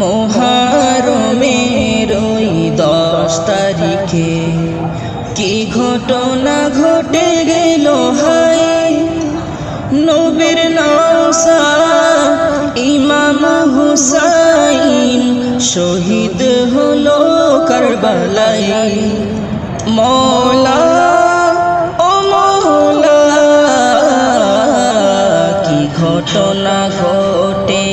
মোহারমের ওই দশ তারিখে কি ঘটনা ঘটে গেল হায়? নবীর নৌসা ইমাম হুসাইন শহীদ হলো কারবালাই মৌলা ও মৌলা কি ঘটনা ঘটে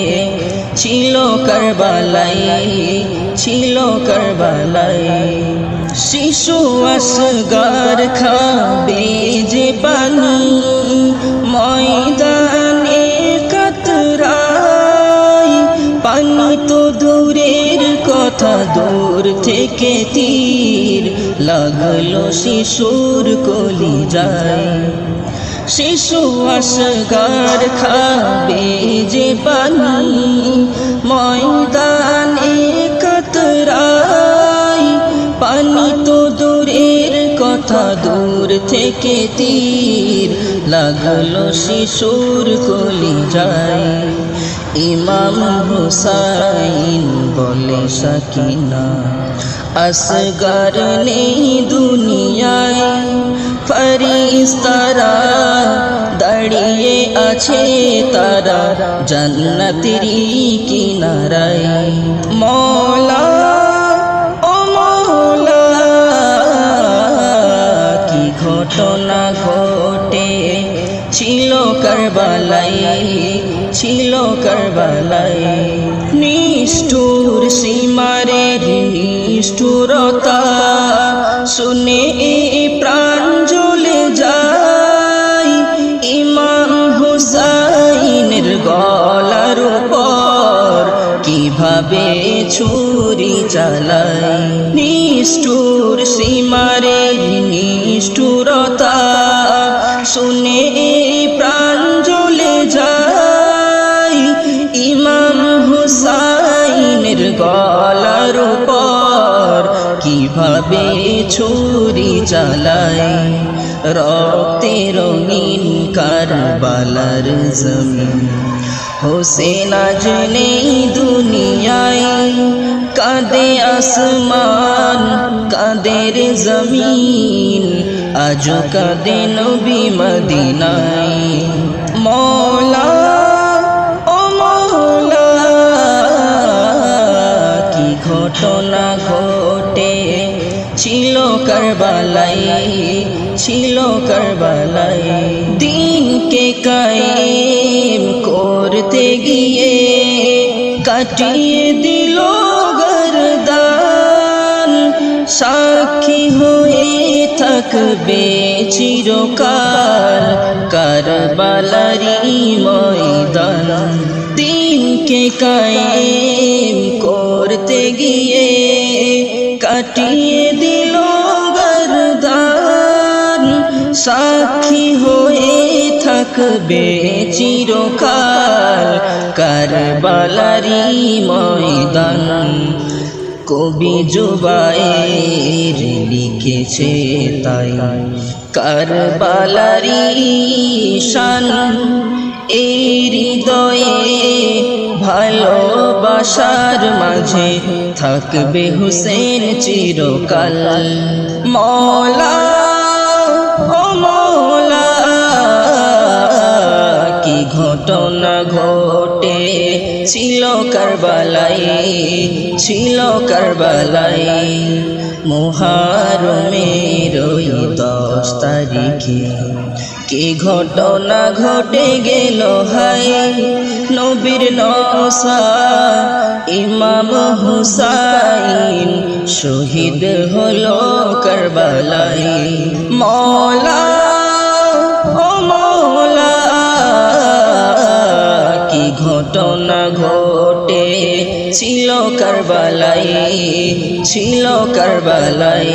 ছিল কারবালাই ছিল কারবালাই শিশু আসগার খাবে যে পানি, ময়দানে কাতরাই পানি তো দূরের কথা, দূর থেকে তীর। লাগল শিশুর কলি যায় শিশু আসগার খাবে যে পানি, ময়দানে কাতরাই পানি তো দূরের কথা, দূর থেকে তীর। লাগল শিশুর কলি যায় ইমাম হুসাইন বলে সাকিনা। আসগার নেই দুনিয়ায়। ফরিস্তারা দাঁড়িয়ে আছে তারা, জান্নাতেরই কিনারায়। মৌলা, ও মৌলা, কি ঘটনা ঘটে? ছিল কারবালাই ছিল কারবালাই ছুরি চালায় নিষ্ঠুর সীমারের নিষ্ঠুরতা। শুনে প্রাণ জ্বলে যায়। ইমাম হুসাইনের গলার উপর কীভাবে ছুরি চালায় রক্তে রঙিন কারবালার জমিন। হোসেন আজ নেই দুনিয়ায় কাঁদে আসমান কাঁদে রে জমিন আজ কাঁদে নবী মদিনায়। মৌলা, ও মৌলা, কি ঘটনা ঘটে? ছিল কারবালাই ছিল কারবালাই দিনকে কায়েম করতে গিয়ে কাটিয়ে দিল গরদান সাক্ষী হয়ে থাকবে চিরকাল কারবালারি ময়দান দিনকে কায়েম করতে গিয়ে কাটিয়ে দিল গরদান সাক্ষী হয়ে থাকবে চিরকাল কারবালারি ময়দান। কবি জুবাইর লিখেছে তাই, কারবালারি শান। এই হৃদয়ে ভালোবাসার মাঝে থাকবে হুসেন চিরকাল। মৌলা ঘটনা ঘটে, ছিল কারবালাই ছিল কারবালাই মোহারমের ওই দশ তারিখে কি ঘটনা ঘটে গেল হাই নবীর নসা ইমাম হুসাইন শহীদ হলো কারবালাই মৌলা ঘটনা ঘটে ছিল কারবালাই ছিল কারবালাই